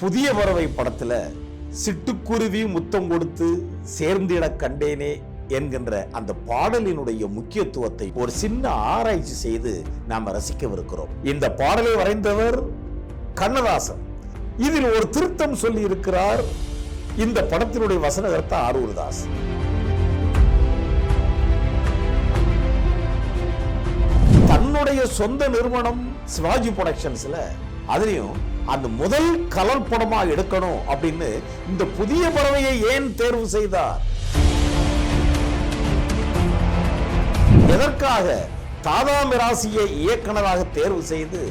புதிய பறவை படத்துல சிட்டுக்குருவி முத்தம் கொடுத்து சேர்ந்திட கண்டேனே என்கின்ற அந்த பாடலினுடைய முக்கியத்துவத்தை ஒரு சின்ன ஆராய்ச்சி செய்து நாம ரசிக்கவிருக்கிறோம். இந்த பாடலை வரைந்தவர் கண்ணதாசன். இதில் ஒரு திருத்தம் சொல்லி இருக்கிறார் இந்த படத்தினுடைய வசனகர்த்தா ஆரூர்தாஸ். தன்னுடைய சொந்த நிறுவனம் சிவாஜி ப்ரொடக்ஷன்ஸ்ல அதுலயும் அந்த முதல் கலர் படமா எடுக்கணும் அப்படின்னு இந்த புதிய பறவையை ஏன் தேர்வு செய்தார்? எதற்காக தாதா மிராசியை இயக்குனராக தேர்வு செய்து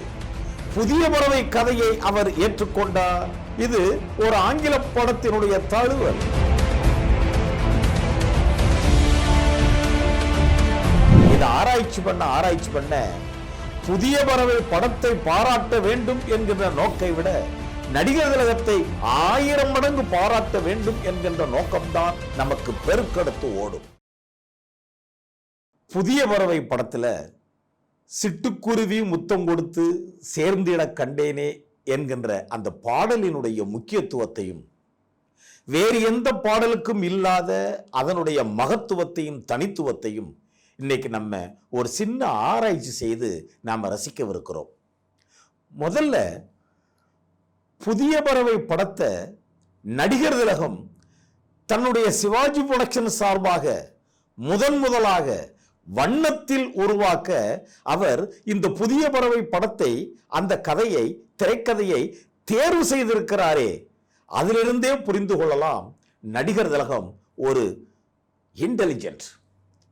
புதிய பறவை கதையை அவர் ஏற்றுக்கொண்டார்? இது ஒரு ஆங்கில படத்தினுடைய தழுவல். இதை ஆராய்ச்சி பண்ண ஆராய்ச்சி பண்ண புதிய பறவை படத்தை பாராட்ட வேண்டும் என்கின்ற நோக்கை விட நடிகர் திலகத்தை ஆயிரம் மடங்கு பாராட்ட வேண்டும் என்கின்ற நோக்கம்தான் நமக்கு பெருக்கெடுத்து ஓடும். புதிய பறவை படத்தில் சிட்டுக்குருவி முத்தம் கொடுத்து சேர்ந்திட கண்டேனே என்கின்ற அந்த பாடலினுடைய முக்கியத்துவத்தையும் வேறு எந்த பாடலுக்கும் இல்லாத அதனுடைய மகத்துவத்தையும் தனித்துவத்தையும் இன்னைக்கு நம்ம ஒரு சின்ன ஆராய்ச்சி செய்து நாம் ரசிக்கவிருக்கிறோம். முதல்ல புதிய பறவை படத்தை நடிகர் திலகம் தன்னுடைய சிவாஜி புரொடக்ஷன் சார்பாக முதன் முதலாக வண்ணத்தில் உருவாக்க அவர் இந்த புதிய பறவை படத்தை அந்த கதையை திரைக்கதையை தேர்வு செய்திருக்கிறாரே. அதிலிருந்தே புரிந்து கொள்ளலாம் நடிகர் திலகம் ஒரு இன்டெலிஜென்ட்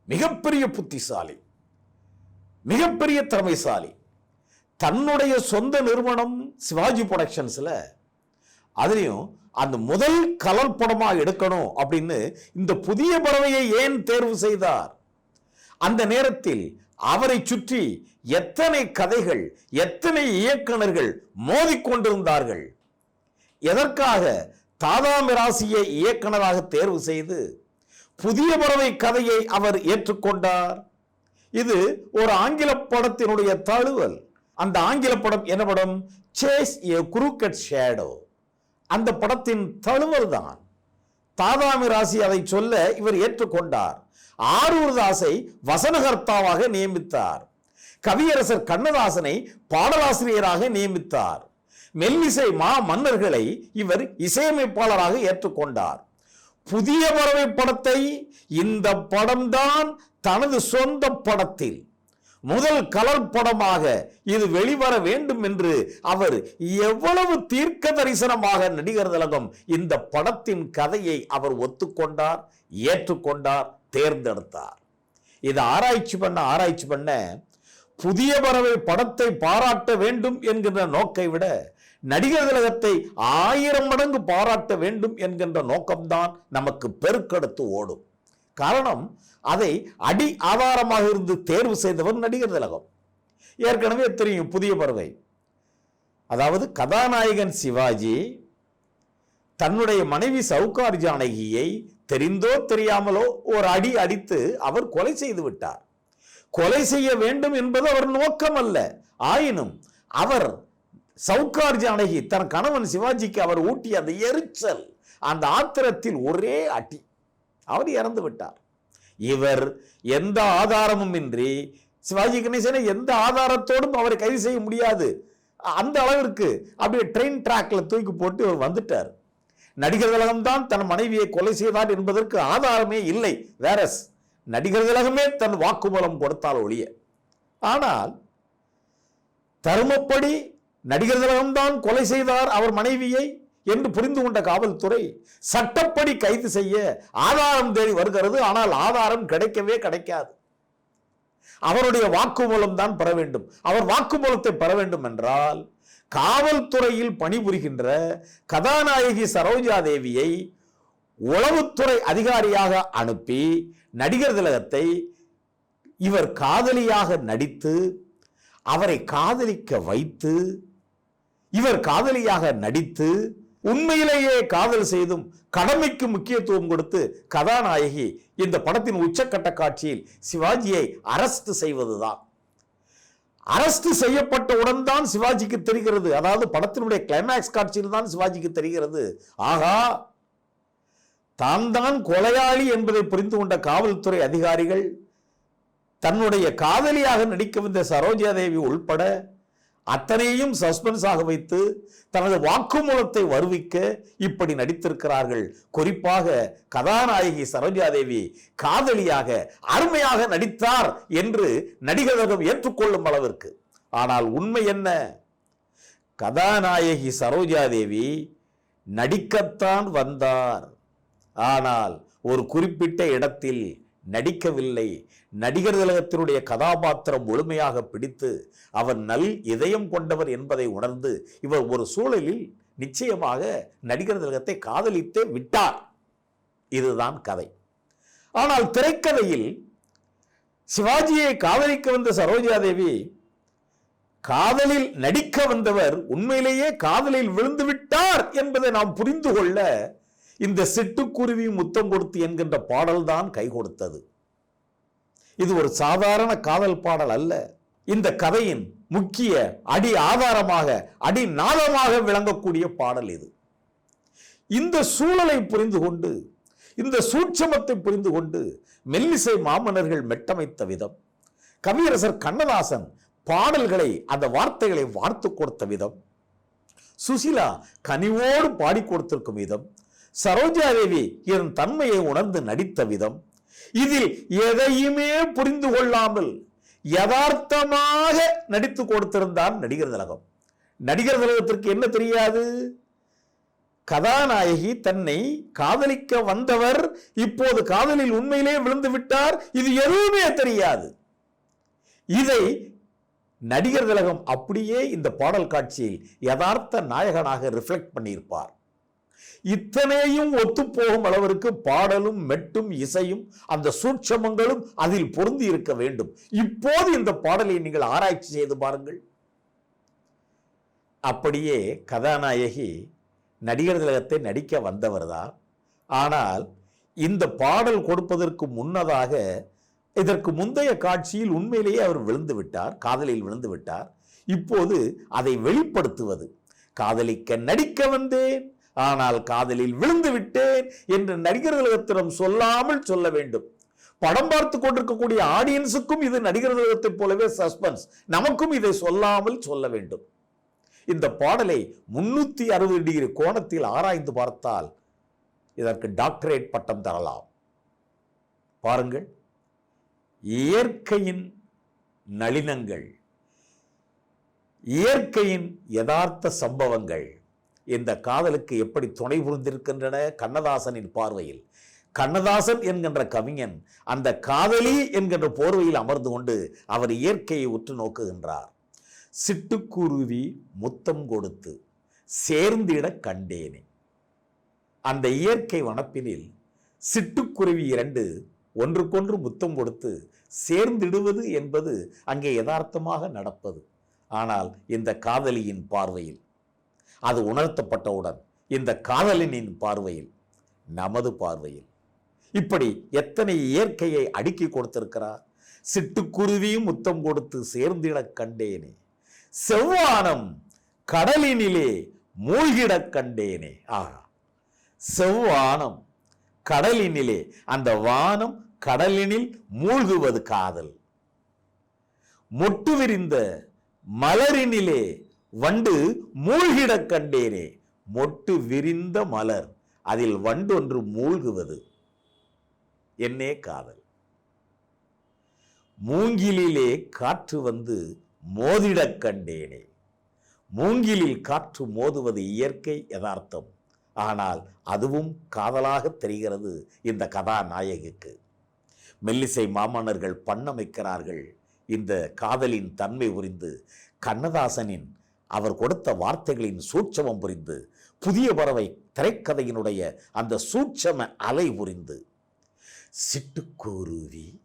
மிகப்பெரிய புத்திசாலி மிகப்பெரிய திறமைசாலி. தன்னுடைய சொந்த நிறுவனம் சிவாஜி ப்ரொடக்ஷன்ஸில் அதுலேயும் அந்த முதல் கலர் படமாக எடுக்கணும் அப்படின்னு இந்த புதிய பறவையை ஏன் தேர்வு செய்தார்? அந்த நேரத்தில் அவரை சுற்றி எத்தனை கதைகள் எத்தனை இயக்குனர்கள் மோதிக்கொண்டிருந்தார்கள் எதற்காக தாதா மிராசியை இயக்குனராக தேர்வு செய்து புதிய பறவை கதையை அவர் ஏற்றுக்கொண்டார். இது ஒரு ஆங்கில படத்தினுடைய தழுவல். அந்த ஆங்கில படம் என்ன படம்? சேஸ் ஏ குருக்கட் ஷேடோ அந்த படத்தின் தழுவல் தான். தாதாமி ராசி அதை சொல்ல இவர் ஏற்றுக்கொண்டார். ஆரூர்தாசை வசனகர்த்தாவாக நியமித்தார். கவியரசர் கண்ணதாசனை பாடலாசிரியராக நியமித்தார். மெல்லிசை மா மன்னர்களை இவர் இசையமைப்பாளராக ஏற்றுக்கொண்டார். புதிய பறவை படத்தை இந்த படம்தான் தனது சொந்த படத்தில் முதல் கலர் படமாக இது வெளிவர வேண்டும் என்று அவர் எவ்வளவு தீர்க்க தரிசனமாக நடிகர் திலகம் இந்த படத்தின் கதையை அவர் ஒத்துக்கொண்டார் ஏற்றுக்கொண்டார் தேர்ந்தெடுத்தார். இதை ஆராய்ச்சி பண்ண ஆராய்ச்சி பண்ண புதிய பறவை படத்தை பாராட்ட வேண்டும் என்கிற நோக்கை விட நடிகர் திலகத்தை ஆயிரம் மடங்கு பாராட்ட வேண்டும் என்கின்ற நோக்கம்தான் நமக்கு பெருக்கெடுத்து ஓடும். காரணம் அதை அடி ஆதாரமாக இருந்து தேர்வு செய்தவர் நடிகர் திலகம் ஏற்கனவே தெரியும் புதிய பறவை அதாவது கதாநாயகன் சிவாஜி தன்னுடைய மனைவி சவுகார் ஜானகியை தெரிந்தோ தெரியாமலோ ஒரு அடி அடித்து அவர் கொலை செய்து விட்டார். கொலை செய்ய வேண்டும் என்பது அவர் நோக்கம் அல்ல ஆயினும் அவர் சவுக்கார்ஜி அணகி தன் கணவன் சிவாஜிக்கு அவர் ஊட்டிய அந்த எரிச்சல் அந்த ஆத்திரத்தில் ஒரே அடி. அவர் இறந்து விட்டார். இவர் எந்த ஆதாரமும் இன்றி சிவாஜி கணேசனை எந்த ஆதாரத்தோடும் அவரை கைது செய்ய முடியாது. அந்த அளவிற்கு அப்படியே ட்ரெயின் டிராக்ல தூக்கி போட்டு இவர் வந்துட்டார். நடிகர் திலகம் தான் தன் மனைவியை கொலை செய்தார் என்பதற்கு ஆதாரமே இல்லை. வேறஸ் நடிகர் திலகமே தன் வாக்குமூலம் கொடுத்தால் ஒழிய. ஆனால் தருமப்படி நடிகர் திலகம்தான் கொலை செய்தார் அவர் மனைவியை என்று புரிந்து கொண்ட காவல்துறை சட்டப்படி கைது செய்ய ஆதாரம் தேடி வருகிறது. ஆனால் ஆதாரம் கிடைக்கவே கிடைக்காது. அவருடைய வாக்குமூலம் தான் பெற வேண்டும். அவர் வாக்குமூலத்தை பெற வேண்டும் என்றால் காவல்துறையில் பணிபுரிகின்ற கதாநாயகி சரோஜா தேவியை உளவுத்துறை அதிகாரியாக அனுப்பி நடிகர் திலகத்தை இவர் காதலியாக நடித்து அவரை காதலிக்க வைத்து இவர் காதலியாக நடித்து உண்மையிலேயே காதல் செய்தும் கடமைக்கு முக்கியத்துவம் கொடுத்து கதாநாயகி இந்த படத்தின் உச்சக்கட்ட காட்சியில் சிவாஜியை அரஸ்ட் செய்வதுதான். அரஸ்ட் செய்யப்பட்டவுடன் தான் சிவாஜிக்கு தெரிகிறது. அதாவது படத்தினுடைய கிளைமேக்ஸ் காட்சியில் தான் சிவாஜிக்கு தெரிகிறது. ஆகா தான் தான் கொலையாளி என்பதை புரிந்து கொண்ட காவல்துறை அதிகாரிகள் தன்னுடைய காதலியாக நடிக்க வந்த சரோஜாதேவி உள்பட அத்தனையும் சஸ்பென்ஸாக வைத்து தனது வாக்குமூலத்தை வருவிக்க இப்படி நடித்திருக்கிறார்கள். குறிப்பாக கதாநாயகி சரோஜா தேவி காதலியாக அருமையாக நடித்தார் என்று நடிகர்கள் ஏற்றுக்கொள்ளும் அளவிற்கு. ஆனால் உண்மை என்ன? கதாநாயகி சரோஜா தேவி நடிக்கத்தான் வந்தார். ஆனால் ஒரு குறிப்பிட்ட இடத்தில் நடிக்கவில்லை. நடிகர் திலகத்தினுடைய கதாபாத்திரம் முழுமையாக பிடித்து அவர் நல் இதயம் கொண்டவர் என்பதை உணர்ந்து இவர் ஒரு சூழலில் நிச்சயமாக நடிகர் திலகத்தை காதலித்தே விட்டார். இதுதான் கதை. ஆனால் திரைக்கதையில் சிவாஜியை காதலிக்க வந்த சரோஜா தேவி காதலில் நடிக்க வந்தவர் உண்மையிலேயே காதலில் விழுந்து விட்டார் என்பதை நாம் புரிந்து கொள்ள இந்த சிட்டுக்குருவி முத்தம் கொடுத்து என்கின்ற பாடல்தான் கை கொடுத்தது. இது ஒரு சாதாரண காதல் பாடல் அல்ல. இந்த கதையின் முக்கிய அடி ஆதாரமாக அடி நாதமாக விளங்கக்கூடிய பாடல் இது. இந்த சூழலை புரிந்து கொண்டு இந்த சூட்சமத்தை புரிந்து கொண்டு மெல்லிசை மாமன்னர்கள் மெட்டமைத்த விதம் கவியரசர் கண்ணதாசன் பாடல்களை அந்த வார்த்தைகளை வார்த்து கொடுத்த விதம் சுசிலா கனிவோடு பாடி கொடுத்திருக்கும் விதம் சரோஜா தேவி என் தன்மையை உணர்ந்து நடித்த விதம். இதில் எதையுமே புரிந்து கொள்ளாமல் யதார்த்தமாக நடித்து கொடுத்திருந்தான் நடிகர் திலகம். நடிகர் திலகத்திற்கு என்ன தெரியாது? கதாநாயகி தன்னை காதலிக்க வந்தவர் இப்போது காதலில் உண்மையிலே விழுந்து விட்டார். இது எதுவுமே தெரியாது. இதை நடிகர் திலகம் அப்படியே இந்த பாடல் காட்சியில் யதார்த்த நாயகனாக ரிஃப்ளெக்ட் பண்ணியிருப்பார். இத்தனையும் ஒத்துப்போகும் அளவிற்கு பாடலும் மெட்டும் இசையும் அந்த சூட்சமங்களும் அதில் பொருந்தி இருக்க வேண்டும். இப்போது இந்த பாடலை நீங்கள் ஆராய்ச்சி செய்து பாருங்கள். அப்படியே கதாநாயகி நடிகர் திலகத்தை நடிக்க வந்தவர்தான் ஆனால் இந்த பாடல் கொடுப்பதற்கு முன்னதாக இதற்கு முந்தைய காட்சியில் உண்மையிலேயே அவர் விழுந்து விட்டார் காதலில் விழுந்து விட்டார். இப்போது அதை வெளிப்படுத்துவது காதலிக்க நடிக்க வந்தேன். ஆனால் காதலில் விழுந்து விட்டேன் என்று நடிகர்களகத்திடம் சொல்லாமல் சொல்ல வேண்டும். படம் பார்த்து கொண்டிருக்கக்கூடிய ஆடியன்ஸுக்கும் இது நடிகர் போலவே சஸ்பென்ஸ். நமக்கும் இதை சொல்லாமல் சொல்ல வேண்டும். இந்த பாடலை முன்னூத்தி அறுபது டிகிரி கோணத்தில் ஆராய்ந்து பார்த்தால் இதற்கு டாக்டரேட் பட்டம் தரலாம். பாருங்கள். இயற்கையின் நளினங்கள். இயற்கையின் யதார்த்த சம்பவங்கள். இந்த காதலுக்கு எப்படி துணை புரிந்திருக்கின்றன கண்ணதாசனின் பார்வையில்? கண்ணதாசன் என்கின்ற கவிஞன் அந்த காதலி என்கின்ற போர்வையில் அமர்ந்து கொண்டு அவர் இயற்கையை உற்று நோக்குகின்றார். சிட்டுக்குருவி முத்தம் கொடுத்து சேர்ந்திட கண்டேனே. அந்த இயற்கை வனப்பினில் சிட்டுக்குருவி இரண்டு ஒன்றுக்கொன்று முத்தம் கொடுத்து சேர்ந்திடுவது என்பது அங்கே யதார்த்தமாக நடப்பது. ஆனால் இந்த காதலியின் பார்வையில் அது உணர்த்தப்பட்டவுடன் இந்த காதலினின் பார்வையில் நமது பார்வையில் இப்படி எத்தனை இயற்கையை அடுக்கி கொடுத்திருக்கிறார்? சிட்டுக்குருவியும் முத்தம் கொடுத்து சேர்ந்திடக் கண்டேனே. செவ்வானம் கடலினிலே மூழ்கிடக் கண்டேனே. ஆஹா செவ்வானம் கடலினிலே அந்த வானம் கடலினில் மூழ்குவது காதல். மொட்டு விரிந்த மலரினிலே வண்டு மூழ்கிடக் கண்டேனே. மொட்டு விரிந்த மலர். அதில் வண்டொன்று மூழ்குவது என்னே காதல். மூங்கிலிலே காற்று வந்து மோதிடக் கண்டேனே. மூங்கிலில் காற்று மோதுவது இயற்கை யதார்த்தம். ஆனால் அதுவும் காதலாக தெரிகிறது இந்த கதாநாயகிக்கு. மெல்லிசை மாமன்னர்கள் பண்ணமைக்கிறார்கள். இந்த காதலின் தன்மை புரிந்து கண்ணதாசனின் அவர் கொடுத்த வார்த்தைகளின் சூட்சமம் புரிந்து புதிய பறவை திரைக்கதையினுடைய அந்த சூட்சம அலை புரிந்து சிட்டுக்கூருவி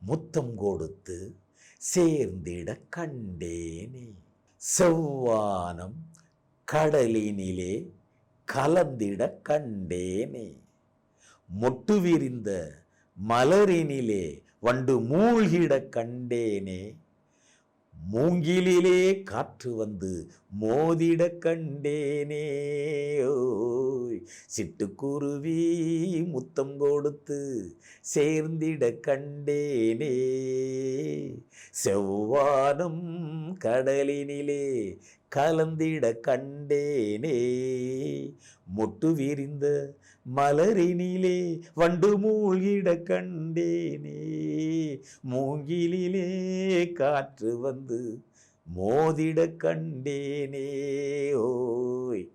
முத்தம் கொடுத்து சேர்ந்திட கண்டேனே. செவ்வானம் கடலினிலே கலந்திட கண்டேனே. மொட்டு விரிந்த மலரினிலே வண்டு மூழ்கிட கண்டேனே. மூங்கிலே காற்று வந்து மோதிட கண்டேனே. சிட்டுக்குருவி முத்தம் கொடுத்து சேர்ந்திட கண்டேனே. செவ்வானம் கடலினிலே கலந்திட கண்டேனே. முட்டு விரிந்த மலரினிலே வண்டு மூழ்கிட கண்டேனே. மூங்கிலிலே காற்று வந்து மோதிட கண்டேனே. ஓய்.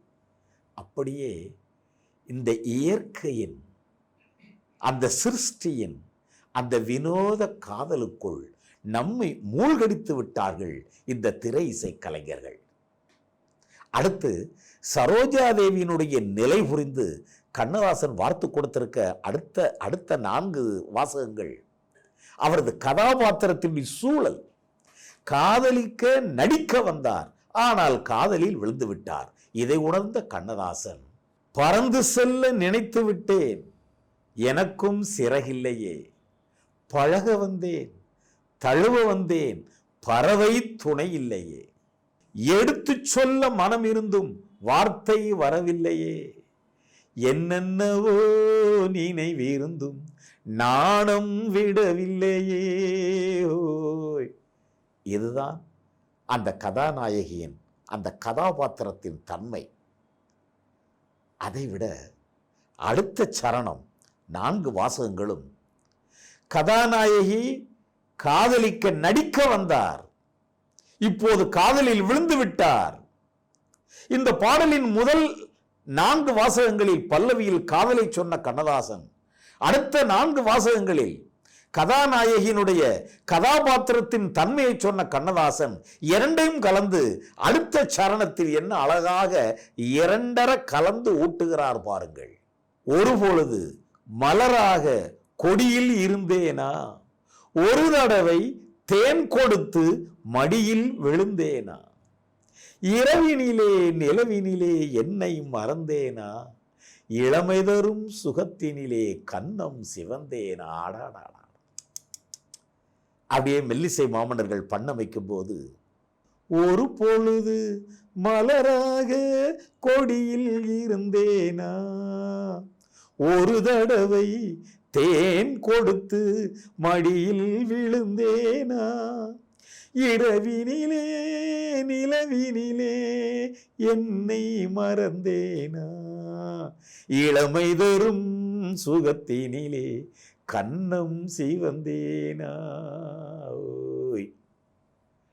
அப்படியே இந்த இயற்கையின் அந்த சிருஷ்டியின் அந்த வினோத காதலுக்குள் நம்மை மூழ்கடித்து விட்டார்கள் இந்த திரை இசை கலைஞர்கள். அடுத்து சரோஜாதேவியினுடைய நிலை புரிந்து கண்ணதாசன் வார்த்து கொடுத்திருக்க அடுத்த அடுத்த நான்கு வாசகங்கள். அவரது கதாபாத்திரத்தின் சூழல். காதலிக்க நடிக்க வந்தார். ஆனால் காதலில் விழுந்து விட்டார். இதை உணர்ந்த கண்ணதாசன் பறந்து செல்ல நினைத்து விட்டேன். எனக்கும் சிறகில்லையே. பழக வந்தேன். தழுவ வந்தேன். பறவை துணை இல்லையே. எடுத்துச் சொல்ல மனம் இருந்தும் வார்த்தை வரவில்லையே. என்னென்னவோ நினைவிருந்தும் நாணம் விடவில்லையே. ஓய். இதுதான் அந்த கதாநாயகியின் அந்த கதாபாத்திரத்தின் தன்மை. அதைவிட அடுத்த சரணம் நான்கு வாசகங்களும். கதாநாயகி காதலிக்க நடிக்க வந்தார். இப்போது காதலில் விழுந்து விட்டார். இந்த பாடலின் முதல் நான்கு வாசகங்களில் பல்லவியில் காதலை சொன்ன கண்ணதாசன் அடுத்த நான்கு வாசகங்களில் கதாநாயகியினுடைய கதாபாத்திரத்தின் தன்மையை சொன்ன கண்ணதாசன் இரண்டையும் கலந்து அடுத்த சரணத்தில் என்ன அழகாக இரண்டர கலந்து ஊட்டுகிறார் பாருங்கள். ஒரு பொழுது மலராக கொடியில் இருந்தேனா? ஒரு தடவை தேன் கொடுத்து மடியில் விழுந்தேனா? இரவினிலே நிலவினிலே என்னை மறந்தேனா? இளமை தரும் சுகத்தினிலே கன்னம் சிவந்தேனா? ஆடாடாடா. அப்படியே மெல்லிசை மாமன்னர்கள் பண்ண வைக்கும் போது ஒரு பொழுது மலராக கொடியில் இருந்தேனா? ஒரு தடவை தேன் கொடுத்து மடியில் விழுந்தேனா? இரவினிலே நிலவினிலே என்னை மறந்தேனா? இளமை தரும் சுகத்தினிலே கண்ணம் சிவந்தேனா? ஓய்.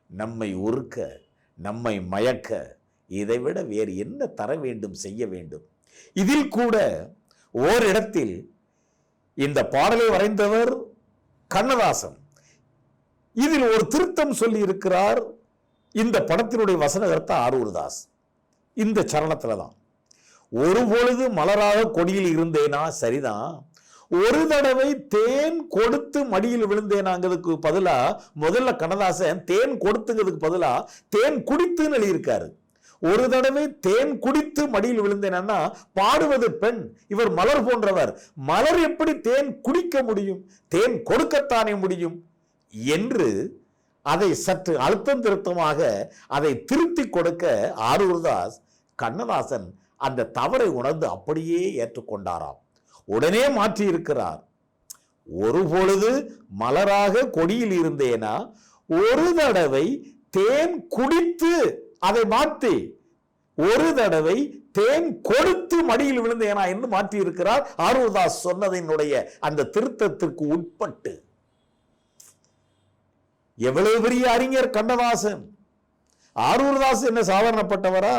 நம்மை உருக்க நம்மை மயக்க இதைவிட வேறு என்ன தர வேண்டும் செய்ய வேண்டும்? இதில் கூட ஓரிடத்தில் இந்த பாடலை வரைந்தவர் கண்ணதாசன். இதில் ஒரு திருத்தம் சொல்லி இருக்கிறார் இந்த படத்தினுடைய வசனகர்த்தா ஆரூர்தாஸ். இந்த சரணத்தில் தான் ஒரு பொழுது மலராக கொடியில் இருந்தேனா? சரிதான் ஒரு தடவை தேன் கொடுத்து மடியில் விழுந்தேனாங்கிறதுக்கு பதிலாக முதல்ல கண்ணதாசன் தேன் கொடுத்துங்கிறதுக்கு பதிலாக தேன் குடித்துன்னு எழுதியிருக்காரு. ஒரு தடவை தேன் குடித்து மடியில் விழுந்தேனா? பாடுவது பெண் இவர் மலர் போன்றவர். மலர் எப்படி தேன் குடிக்க முடியும்? தேன் கொடுக்கத்தானே முடியும்? என்று அதை சற்று அழுத்தம் திருத்தமாக அதை திருத்தி கொடுக்க ஆரூர்தாஸ் கண்ணதாசன் அந்த தவறை உணர்ந்து அப்படியே ஏற்றுக்கொண்டாராம். உடனே மாற்றி இருக்கிறார் ஒரு பொழுது மலராக கொடியில் இருந்தேனா? ஒரு தடவை தேன் குடித்து அதை மாற்றி ஒரு தடவை தேன் கொடுத்து மடியில் விழுந்தேனா என்று மாற்றி இருக்கிறார் ஆரூர்தாஸ் சொன்னதினுடைய அந்த திருத்தத்திற்கு உட்பட்டு. எவ்வளவு பெரிய அறிஞர் கண்ணதாசன்? ஆரூர்தாஸ் என்ன சாதாரணப்பட்டவரா?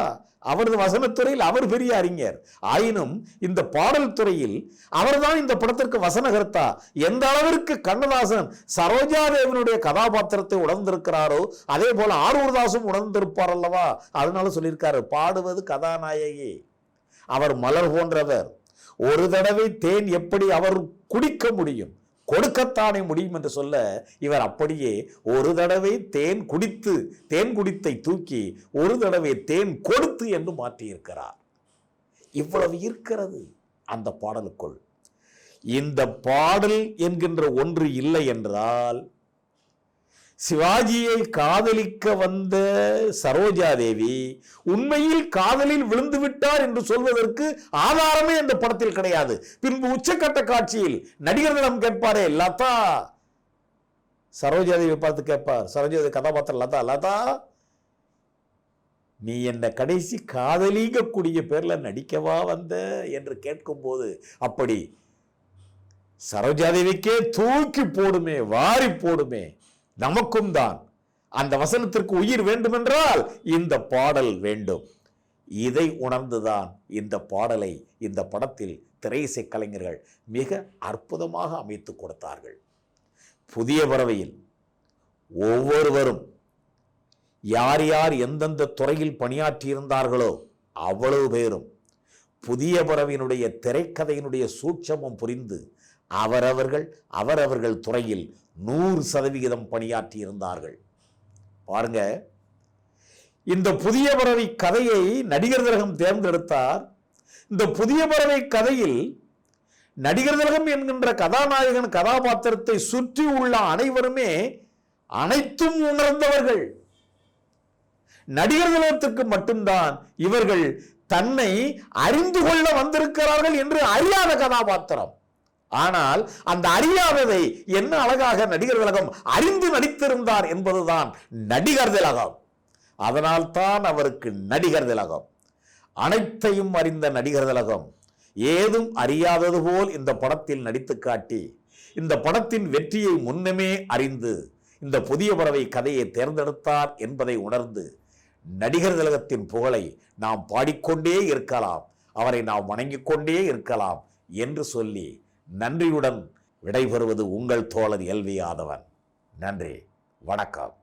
அவரது வசனத்துறையில் அவர் பெரிய அறிஞர். ஆயினும் இந்த பாடல் துறையில் அவர்தான் இந்த படத்திற்கு வசனகர்த்தா. எந்த அளவிற்கு கண்ணதாசன் சரோஜாதேவனுடைய கதாபாத்திரத்தை உணர்ந்திருக்கிறாரோ அதே போல ஆரூர்தாசும் உணர்ந்திருப்பார் அல்லவா? அதனால சொல்லியிருக்காரு பாடுவது கதாநாயகி அவர் மலர் போன்றவர். ஒரு தடவை தேன் எப்படி அவர் குடிக்க முடியும்? கொடுக்கத்தானே முடியும் என்று சொல்ல இவர் அப்படியே ஒரு தடவை தேன் குடித்து தேன் குடித்தை தூக்கி ஒரு தடவை தேன் கொடுத்து என்று மாற்றியிருக்கிறார். இவ்வளவு இருக்கிறது அந்த பாடலுக்குள். இந்த பாடல் என்கின்ற ஒன்று இல்லை என்றால் சிவாஜியை காதலிக்க வந்த சரோஜா தேவி உண்மையில் காதலில் விழுந்து விட்டார் என்று சொல்வதற்கு ஆதாரமே அந்த படத்தில் கிடையாது. பின்பு உச்சக்கட்ட காட்சியில் நடிகர்களிடம் கேட்பாரே லதா. சரோஜா தேவி பார்த்து கேட்பார் சரோஜா தேவி கதாபாத்திரம் லதா. லதா நீ என்னை கடைசி காதலிக்கக்கூடிய பேரில் நடிக்கவா வந்த என்று கேட்கும்போது அப்படி சரோஜாதேவிக்கே தூக்கி போடுமே வாரி போடுமே நமக்கும் தான். அந்த வசனத்திற்கு உயிர் வேண்டுமென்றால் இந்த பாடல் வேண்டும். இதை உணர்ந்துதான் இந்த பாடலை இந்த படத்தில் திரையிசை கலைஞர்கள் மிக அற்புதமாக அமைத்து கொடுத்தார்கள். புதிய பறவையில் ஒவ்வொருவரும் யார் யார் எந்தெந்த துறையில் பணியாற்றியிருந்தார்களோ அவ்வளவு பேரும் புதிய பறவையினுடைய திரைக்கதையினுடைய சூட்சமும் புரிந்து அவரவர்கள் அவரவர்கள் துறையில் நூறு சதவிகிதம் பணியாற்றி இருந்தார்கள் பாருங்க இந்த புதிய பறவை கதையை நடிகர் திலகம் தேர்ந்தெடுத்தார். இந்த புதிய பறவை கதையில் நடிகர் திலகம் என்கின்ற கதாநாயகன் கதாபாத்திரத்தை சுற்றி உள்ள அனைவருமே அனைத்தும் உணர்ந்தவர்கள். நடிகர் திலகத்துக்கு மட்டும்தான் இவர்கள் தன்னை அறிந்து கொள்ள வந்திருக்கிறார்கள் என்று அறியாத கதாபாத்திரம். ஆனால் அந்த அறியாததை என்ன அழகாக நடிகர் திலகம் அறிந்து நடித்திருந்தார் என்பதுதான் நடிகர் திலகம். அதனால் தான் அவருக்கு நடிகர் திலகம். அனைத்தையும் அறிந்த நடிகர் திலகம். ஏதும் அறியாதது போல் இந்த படத்தில் நடித்து காட்டி இந்த படத்தின் வெற்றியை முன்னமே அறிந்து இந்த புதிய பறவை கதையை தேர்ந்தெடுத்தார் என்பதை உணர்ந்து நடிகர் திலகத்தின் புகழை நாம் பாடிக்கொண்டே இருக்கலாம் அவரை நாம் வணங்கிக் கொண்டே இருக்கலாம் என்று சொல்லி நன்றியுடன் விடைபெறுவது உங்கள் தோழர் எல்வி யாதவன். நன்றி. வணக்கம்.